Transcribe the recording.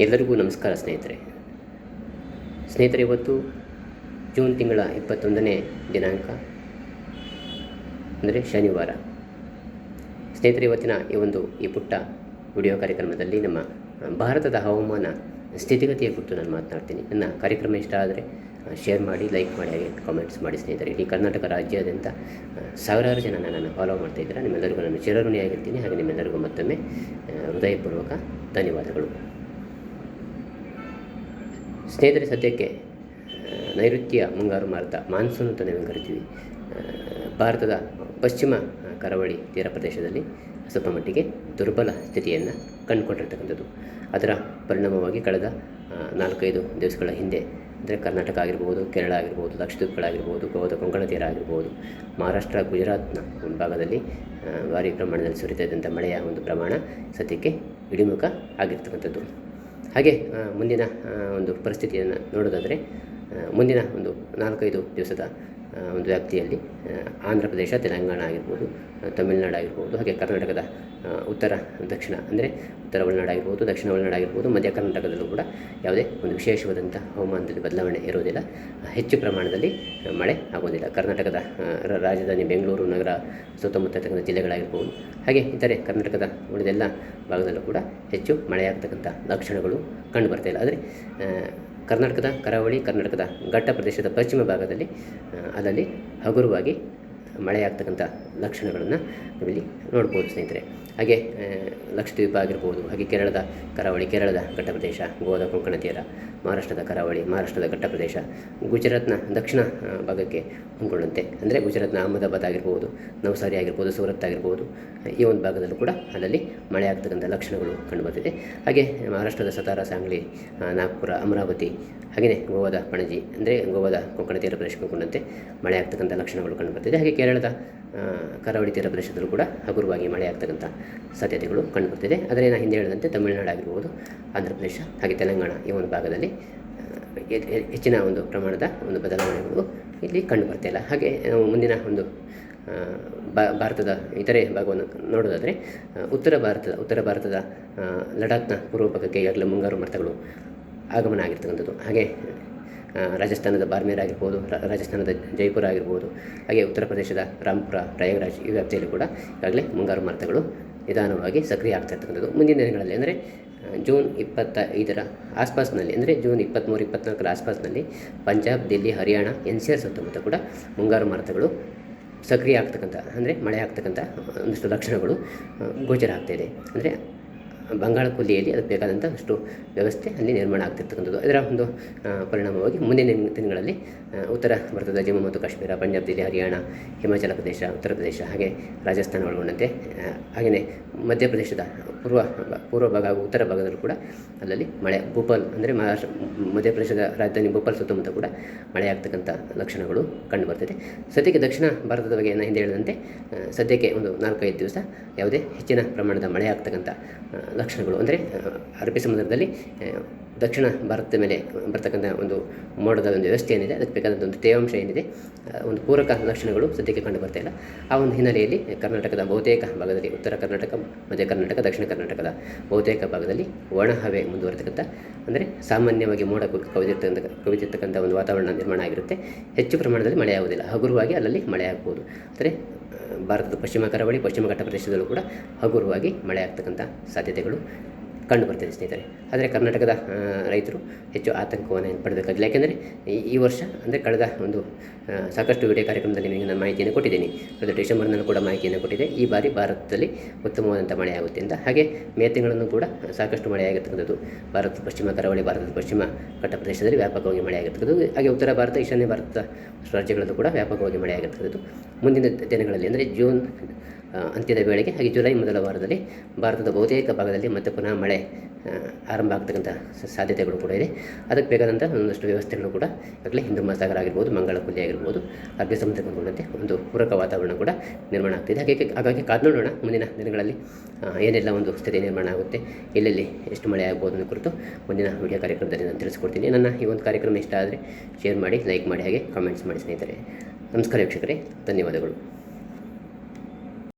ಎಲ್ಲರಿಗೂ ನಮಸ್ಕಾರ ಸ್ನೇಹಿತರೆ. ಸ್ನೇಹಿತರೆ, ಇವತ್ತು ಜೂನ್ ತಿಂಗಳ ಇಪ್ಪತ್ತೊಂದನೇ ದಿನಾಂಕ, ಅಂದರೆ ಶನಿವಾರ. ಸ್ನೇಹಿತರೆ, ಇವತ್ತಿನ ಈ ಒಂದು ಈ ಪುಟ್ಟ ವಿಡಿಯೋ ಕಾರ್ಯಕ್ರಮದಲ್ಲಿ ನಮ್ಮ ಭಾರತದ ಹವಾಮಾನ ಸ್ಥಿತಿಗತಿಯ ಕುರಿತು ನಾನು ಮಾತನಾಡ್ತೀನಿ. ನನ್ನ ಕಾರ್ಯಕ್ರಮ ಇಷ್ಟ ಆದರೆ ಶೇರ್ ಮಾಡಿ ಲೈಕ್ ಮಾಡಿ, ಹಾಗೆ ಕಾಮೆಂಟ್ಸ್ ಮಾಡಿ ಸ್ನೇಹಿತರೆ. ಇಡೀ ಕರ್ನಾಟಕ ರಾಜ್ಯಾದ್ಯಂತ ಸಾವಿರಾರು ಜನ ನನ್ನನ್ನು ಫಾಲೋ ಮಾಡ್ತಾ ಇದ್ದೀರಾ. ನಿಮ್ಮೆಲ್ಲರಿಗೂ ನಾನು ಚಿರಋಣಿಯಾಗಿರ್ತೀನಿ. ಹಾಗೆ ನಿಮ್ಮೆಲ್ಲರಿಗೂ ಮತ್ತೊಮ್ಮೆ ಹೃದಯಪೂರ್ವಕ ಧನ್ಯವಾದಗಳು. ಸ್ನೇಹಿತರೆ, ಸದ್ಯಕ್ಕೆ ನೈಋತ್ಯ ಮುಂಗಾರು ಮಾರುತ ಮಾನ್ಸೂನ್ ಅಂತ ನಾವು ಕರಿತೀವಿ. ಭಾರತದ ಪಶ್ಚಿಮ ಕರಾವಳಿ ತೀರ ಪ್ರದೇಶದಲ್ಲಿ ಸ್ವಲ್ಪ ಮಟ್ಟಿಗೆ ದುರ್ಬಲ ಸ್ಥಿತಿಯನ್ನು ಕಂಡುಕೊಂಡಿರ್ತಕ್ಕಂಥದ್ದು. ಅದರ ಪರಿಣಾಮವಾಗಿ ಕಳೆದ ನಾಲ್ಕೈದು ದಿವಸಗಳ ಹಿಂದೆ, ಅಂದರೆ ಕರ್ನಾಟಕ ಆಗಿರ್ಬೋದು, ಕೇರಳ ಆಗಿರ್ಬೋದು ಲಕ್ಷದ್ವೀಪಗಳಾಗಿರ್ಬೋದು ಗೋವಾದ ಕೊಂಕಣ ತೀರ ಆಗಿರ್ಬೋದು, ಮಹಾರಾಷ್ಟ್ರ, ಗುಜರಾತ್ನ ಒಂದು ಭಾಗದಲ್ಲಿ ಭಾರಿ ಪ್ರಮಾಣದಲ್ಲಿ ಸುರಿತಾ ಇದ್ದಂಥ ಮಳೆಯ ಒಂದು ಪ್ರಮಾಣ ಸದ್ಯಕ್ಕೆ ಇಳಿಮುಖ ಆಗಿರ್ತಕ್ಕಂಥದ್ದು. ಹಾಗೆ ಮುಂದಿನ ಒಂದು ಪರಿಸ್ಥಿತಿಯನ್ನು ನೋಡೋದಾದರೆ ಮುಂದಿನ ಒಂದು ನಾಲ್ಕೈದು ದಿವಸದ ಒಂದು ವ್ಯಾಪ್ತಿಯಲ್ಲಿ ಆಂಧ್ರ ಪ್ರದೇಶ, ತೆಲಂಗಾಣ ಆಗಿರ್ಬೋದು ತಮಿಳುನಾಡು ಆಗಿರ್ಬೋದು, ಹಾಗೆ ಕರ್ನಾಟಕದ ಉತ್ತರ, ದಕ್ಷಿಣ ಅಂದರೆ ಉತ್ತರ ಒಳನಾಡು ಆಗಿರ್ಬೋದು, ದಕ್ಷಿಣ ಒಳನಾಡು ಆಗಿರ್ಬೋದು, ಮಧ್ಯ ಕರ್ನಾಟಕದಲ್ಲೂ ಕೂಡ ಯಾವುದೇ ಒಂದು ವಿಶೇಷವಾದಂಥ ಹವಾಮಾನದಲ್ಲಿ ಬದಲಾವಣೆ ಇರೋದಿಲ್ಲ. ಹೆಚ್ಚು ಪ್ರಮಾಣದಲ್ಲಿ ಮಳೆ ಆಗೋದಿಲ್ಲ. ಕರ್ನಾಟಕದ ರಾಜಧಾನಿ ಬೆಂಗಳೂರು ನಗರ ಸುತ್ತಮುತ್ತ ಜಿಲ್ಲೆಗಳಾಗಿರ್ಬೋದು, ಹಾಗೆ ಇತರೆ ಕರ್ನಾಟಕದ ಉಳಿದೆಲ್ಲ ಭಾಗದಲ್ಲೂ ಕೂಡ ಹೆಚ್ಚು ಮಳೆಯಾಗ್ತಕ್ಕಂಥ ಲಕ್ಷಣಗಳು ಕಂಡು ಇಲ್ಲ. ಆದರೆ ಕರ್ನಾಟಕದ ಕರಾವಳಿ ಕರ್ನಾಟಕದ ಘಟ್ಟ ಪ್ರದೇಶದ ಪಶ್ಚಿಮ ಭಾಗದಲ್ಲಿ ಅಲ್ಲಲ್ಲಿ ಹಗುರವಾಗಿ ಮಳೆಯಾಗ್ತಕ್ಕಂಥ ಲಕ್ಷಣಗಳನ್ನು ನಾವಿಲ್ಲಿ ನೋಡ್ಬೋದು ಸ್ನೇಹಿತರೆ. ಹಾಗೆ ಲಕ್ಷದ್ವೀಪ ಆಗಿರ್ಬೋದು, ಹಾಗೆ ಕೇರಳದ ಕರಾವಳಿ, ಕೇರಳದ ಘಟ್ಟ ಪ್ರದೇಶ ಗೋವಾದ ಕೊಂಕಣ ತೀರ, ಮಹಾರಾಷ್ಟ್ರದ ಕರಾವಳಿ, ಮಹಾರಾಷ್ಟ್ರದ ಘಟ್ಟ ಪ್ರದೇಶ ಗುಜರಾತ್ನ ದಕ್ಷಿಣ ಭಾಗಕ್ಕೆ ಹೊಂದ್ಕೊಂಡಂತೆ ಅಂದರೆ ಗುಜರಾತ್ನ ಅಹಮದಾಬಾದ್ ಆಗಿರ್ಬೋದು, ನವಸಾರಿ ಆಗಿರ್ಬೋದು, ಸೂರತ್ ಆಗಿರ್ಬೋದು, ಈ ಒಂದು ಭಾಗದಲ್ಲೂ ಕೂಡ ಅಲ್ಲಲ್ಲಿ ಮಳೆ ಆಗ್ತಕ್ಕಂಥ ಲಕ್ಷಣಗಳು ಕಂಡುಬರ್ತಿದೆ. ಹಾಗೆ, ಮಹಾರಾಷ್ಟ್ರದ ಸತಾರ, ಸಾಂಗ್ಲಿ ನಾಗ್ಪುರ, ಅಮರಾವತಿ ಹಾಗೆಯೇ ಗೋವಾದ ಪಣಜಿ, ಅಂದರೆ ಗೋವಾದ ಕೊಂಕಣ ತೀರ ಪ್ರದೇಶಕ್ಕೆ ಹೊಂದ್ಕೊಂಡಂತೆ ಮಳೆ ಆಗ್ತಕ್ಕಂಥ ಲಕ್ಷಣಗಳು ಕಂಡುಬರ್ತಿದೆ. ಹಾಗೆ ಕೇರಳದ ಕರಾವಳಿ ತೀರ ಪ್ರದೇಶದಲ್ಲೂ ಕೂಡ ಹಗುರವಾಗಿ ಮಳೆ ಆಗ್ತಕ್ಕಂಥ ಸಾಧ್ಯತೆಗಳು ಕಂಡುಬರ್ತಿದೆ. ಆದರೆ ನಾನು ಹಿಂದೆ ಹೇಳಿದಂತೆ ತಮಿಳುನಾಡು ಆಗಿರ್ಬೋದು, ಆಂಧ್ರ ಪ್ರದೇಶ, ಹಾಗೆ ತೆಲಂಗಾಣ ಈ ಒಂದು ಭಾಗದಲ್ಲಿ ಹೆಚ್ಚಿನ ಒಂದು ಪ್ರಮಾಣದ ಒಂದು ಬದಲಾವಣೆಗಳು ಇಲ್ಲಿ ಕಂಡು ಬರ್ತಾ ಹಾಗೆ ನಾವು ಮುಂದಿನ ಒಂದು ಭಾರತದ ಇತರೆ ಭಾಗವನ್ನು ನೋಡೋದಾದರೆ ಉತ್ತರ ಭಾರತದ ಉತ್ತರ ಭಾರತದ ಲಡಾಖ್ನ ಪೂರ್ವ ಭಾಗಕ್ಕೆ ಈಗಾಗಲೇ ಮುಂಗಾರು ಮರ್ತಗಳು ಆಗಮನ ಆಗಿರ್ತಕ್ಕಂಥದ್ದು. ಹಾಗೆ ರಾಜಸ್ಥಾನದ ಬಾರ್ಮೇರ್ ಆಗಿರ್ಬೋದು ರಾಜಸ್ಥಾನದ ಜೈಪುರ ಆಗಿರ್ಬೋದು, ಹಾಗೆ ಉತ್ತರ ಪ್ರದೇಶದ ರಾಂಪುರ ಪ್ರಯಾಗರಾಜ್ ಈ ವ್ಯಾಪ್ತಿಯಲ್ಲಿ ಕೂಡ ಈಗಾಗಲೇ ಮುಂಗಾರು ಮಾರುತಗಳು ನಿಧಾನವಾಗಿ ಸಕ್ರಿಯ ಆಗ್ತಾ ಮುಂದಿನ ದಿನಗಳಲ್ಲಿ ಅಂದರೆ ಜೂನ್ ಇಪ್ಪತ್ತ ಐದರ ಆಸ್ಪಾಸ್ನಲ್ಲಿ ಅಂದರೆ, ಜೂನ್ ಇಪ್ಪತ್ತ್ಮೂರು ಇಪ್ಪತ್ತ್ನಾಲ್ಕರ ಆಸ್ಪಾಸ್ನಲ್ಲಿ Punjab, Delhi, Haryana, N C R ಸುತ್ತಮುತ್ತ ಕೂಡ ಮುಂಗಾರು ಮಾರುತಗಳು ಸಕ್ರಿಯ ಆಗ್ತಕ್ಕಂಥ ಅಂದರೆ ಮಳೆ ಆಗ್ತಕ್ಕಂಥ ಒಂದಷ್ಟು ಲಕ್ಷಣಗಳು ಗೋಚರ ಆಗ್ತಾಯಿದೆ ಅಂದರೆ ಬಂಗಾಳ ಕೊಲ್ಲಿಯಲ್ಲಿ ಅದಕ್ಕೆ ಬೇಕಾದಂಥ ಅಷ್ಟು ವ್ಯವಸ್ಥೆ ಅಲ್ಲಿ ನಿರ್ಮಾಣ ಆಗ್ತಿರ್ತಕ್ಕಂಥದ್ದು. ಅದರ ಒಂದು ಪರಿಣಾಮವಾಗಿ ಮುಂದಿನ ದಿನ- ದಿನಗಳಲ್ಲಿ ಉತ್ತರ ಭಾರತದ ಜಮ್ಮು ಮತ್ತು ಕಾಶ್ಮೀರ, ಪಂಜಾಬ್ ದಿಲ್ಲಿ ಹರಿಯಾಣ, ಹಿಮಾಚಲ ಪ್ರದೇಶ, ಉತ್ತರ ಪ್ರದೇಶ ಹಾಗೆ ರಾಜಸ್ಥಾನ ಒಳಗೊಂಡಂತೆ ಹಾಗೆಯೇ ಮಧ್ಯಪ್ರದೇಶದ ಪೂರ್ವ ಪೂರ್ವ ಭಾಗ ಹಾಗೂ ಉತ್ತರ ಭಾಗದಲ್ಲೂ ಕೂಡ ಅಲ್ಲಲ್ಲಿ ಮಳೆ, ಭೋಪಾಲ್ ಅಂದರೆ ಮಹಾರಾಷ್ಟ್ರ ಮಧ್ಯಪ್ರದೇಶದ ರಾಜಧಾನಿ ಭೋಪಾಲ್ ಸುತ್ತಮುತ್ತ ಕೂಡ ಮಳೆ ಆಗ್ತಕ್ಕಂಥ ಲಕ್ಷಣಗಳು ಕಂಡು ಬರ್ತಿದೆ. ಸದ್ಯಕ್ಕೆ ದಕ್ಷಿಣ ಭಾರತದ ಬಗ್ಗೆ ನಾನು ಹಿಂದೆ ಹೇಳಿದಂತೆ ಸದ್ಯಕ್ಕೆ ಒಂದು ನಾಲ್ಕೈದು ದಿವಸ ಯಾವುದೇ ಹೆಚ್ಚಿನ ಪ್ರಮಾಣದ ಮಳೆ ಆಗ್ತಕ್ಕಂಥ ಲಕ್ಷಣಗಳು ಅಂದರೆ ಅರಬ್ಬಿ ಸಮುದ್ರದಲ್ಲಿ ದಕ್ಷಿಣ ಭಾರತದ ಮೇಲೆ ಬರ್ತಕ್ಕಂಥ ಒಂದು ಮೋಡದ ಒಂದು ವ್ಯವಸ್ಥೆ ಏನಿದೆ ಅದಕ್ಕೆ ಬೇಕಾದಂಥ ಒಂದು ತೇವಾಂಶ ಏನಿದೆ ಒಂದು ಪೂರಕ ಲಕ್ಷಣಗಳು ಸದ್ಯಕ್ಕೆ ಕಂಡು ಬರ್ತಾ ಇಲ್ಲ. ಆ ಒಂದು ಹಿನ್ನೆಲೆಯಲ್ಲಿ ಕರ್ನಾಟಕದ ಬಹುತೇಕ ಭಾಗದಲ್ಲಿ ಉತ್ತರ ಕರ್ನಾಟಕ, ಮಧ್ಯ ಕರ್ನಾಟಕ, ದಕ್ಷಿಣ ಕರ್ನಾಟಕದ ಬಹುತೇಕ ಭಾಗದಲ್ಲಿ ಒಣ ಹವೆ ಮುಂದುವರೆತಕ್ಕಂಥ ಅಂದರೆ ಸಾಮಾನ್ಯವಾಗಿ ಮೋಡ ಕವಿದಿರ್ತಕ್ಕಂಥ ಕವಿದಿರ್ತಕ್ಕಂಥ ಒಂದು ವಾತಾವರಣ ನಿರ್ಮಾಣ ಆಗಿರುತ್ತೆ. ಹೆಚ್ಚು ಪ್ರಮಾಣದಲ್ಲಿ ಮಳೆ ಆಗುವುದಿಲ್ಲ. ಹಗುರವಾಗಿ ಅಲ್ಲಲ್ಲಿ ಮಳೆ ಆಗ್ಬೋದು. ಅಂದರೆ ಭಾರತದ ಪಶ್ಚಿಮ ಕರಾವಳಿ, ಪಶ್ಚಿಮ ಘಟ್ಟ ಪ್ರದೇಶದಲ್ಲೂ ಕೂಡ ಹಗುರವಾಗಿ ಮಳೆ ಆಗ್ತಕ್ಕಂಥ ಸಾಧ್ಯತೆಗಳು ಕಂಡು ಬರ್ತದೆ ಸ್ನೇಹಿತರೆ. ಆದರೆ ಕರ್ನಾಟಕದ ರೈತರು ಹೆಚ್ಚು ಆತಂಕವನ್ನು ಏನು ಪಡಬೇಕಾಗಿಲ್ಲ. ಯಾಕೆಂದರೆ ಈ ವರ್ಷ ಅಂದರೆ ಕಳೆದ ಒಂದು ಸಾಕಷ್ಟು ವಿಡಿಯೋ ಕಾರ್ಯಕ್ರಮದಲ್ಲಿ ನಿಮಗೆ ನಾನು ಮಾಹಿತಿಯನ್ನು ಕೊಟ್ಟಿದ್ದೀನಿ. ಕಳೆದ ಡಿಸೆಂಬರ್ನಲ್ಲೂ ಕೂಡ ಮಾಹಿತಿಯನ್ನು ಕೊಟ್ಟಿದೆ. ಈ ಬಾರಿ ಭಾರತದಲ್ಲಿ ಉತ್ತಮವಾದಂಥ ಮಳೆ ಆಗುತ್ತೆ ಅಂತ. ಹಾಗೆ ಮೇ ತಿಂಗಳನ್ನು ಕೂಡ ಸಾಕಷ್ಟು ಮಳೆಯಾಗಿರ್ತಕ್ಕಂಥದ್ದು ಭಾರತದ ಪಶ್ಚಿಮ, ಕರಾವಳಿ ಭಾರತದ ಪಶ್ಚಿಮ ಘಟ್ಟ ಪ್ರದೇಶದಲ್ಲಿ ವ್ಯಾಪಕವಾಗಿ ಮಳೆಯಾಗಿರ್ತಕ್ಕಂಥದ್ದು ಹಾಗೆ ಉತ್ತರ ಭಾರತ, ಈಶಾನ್ಯ ಭಾರತ ರಾಜ್ಯಗಳಲ್ಲೂ ಕೂಡ ವ್ಯಾಪಕವಾಗಿ ಮಳೆಯಾಗಿರ್ತಕ್ಕಂಥದ್ದು ಮುಂದಿನ ದಿನಗಳಲ್ಲಿ ಅಂದರೆ ಜೂನ್ ಅಂತ್ಯದ ವೇಳೆಗೆ ಹಾಗೆ ಜುಲೈ ಮೊದಲ ವಾರದಲ್ಲಿ ಭಾರತದ ಬಹುತೇಕ ಭಾಗದಲ್ಲಿ ಮತ್ತೆ ಪುನಃ ಮಳೆ ಆರಂಭ ಆಗ್ತಕ್ಕಂಥ ಸಾಧ್ಯತೆಗಳು ಕೂಡ ಇದೆ. ಅದಕ್ಕೆ ಬೇಕಾದಂಥ ಒಂದಷ್ಟು ವ್ಯವಸ್ಥೆಗಳು ಕೂಡ ಆಗಲೇ ಹಿಂದೂ ಮಹಾಸಾಗರ ಆಗಿರ್ಬೋದು, ಮಂಗಳ ಕುಲಿ ಆಗಿರ್ಬೋದು ಅರ್ಬಿ ಸಮುದ್ರಕ್ಕೆ ಒಂದು ಪೂರಕ ವಾತಾವರಣ ಕೂಡ ನಿರ್ಮಾಣ ಆಗ್ತಿದೆ. ಹಾಗೆ ಹಾಗಾಗಿ ಕಾದು ನೋಡೋಣ ಮುಂದಿನ ದಿನಗಳಲ್ಲಿ ಏನೆಲ್ಲ ಒಂದು ಸ್ಥಿತಿ ನಿರ್ಮಾಣ ಆಗುತ್ತೆ, ಎಲ್ಲೆಲ್ಲಿ ಎಷ್ಟು ಮಳೆ ಆಗ್ಬೋದು ಅನ್ನೋ ಕುರಿತು ಮುಂದಿನ ವಿಡಿಯೋ ಕಾರ್ಯಕ್ರಮದಲ್ಲಿ ನಾನು ತಿಳಿಸ್ಕೊಡ್ತೀನಿ. ನನ್ನ ಈ ಒಂದು ಕಾರ್ಯಕ್ರಮ ಇಷ್ಟ ಆದರೆ ಶೇರ್ ಮಾಡಿ ಲೈಕ್ ಮಾಡಿ, ಹಾಗೆ ಕಾಮೆಂಟ್ಸ್ ಮಾಡಿ ಸ್ನೇಹಿತರೆ. ನಮಸ್ಕಾರ ವೀಕ್ಷಕರೇ, ಧನ್ಯವಾದಗಳು.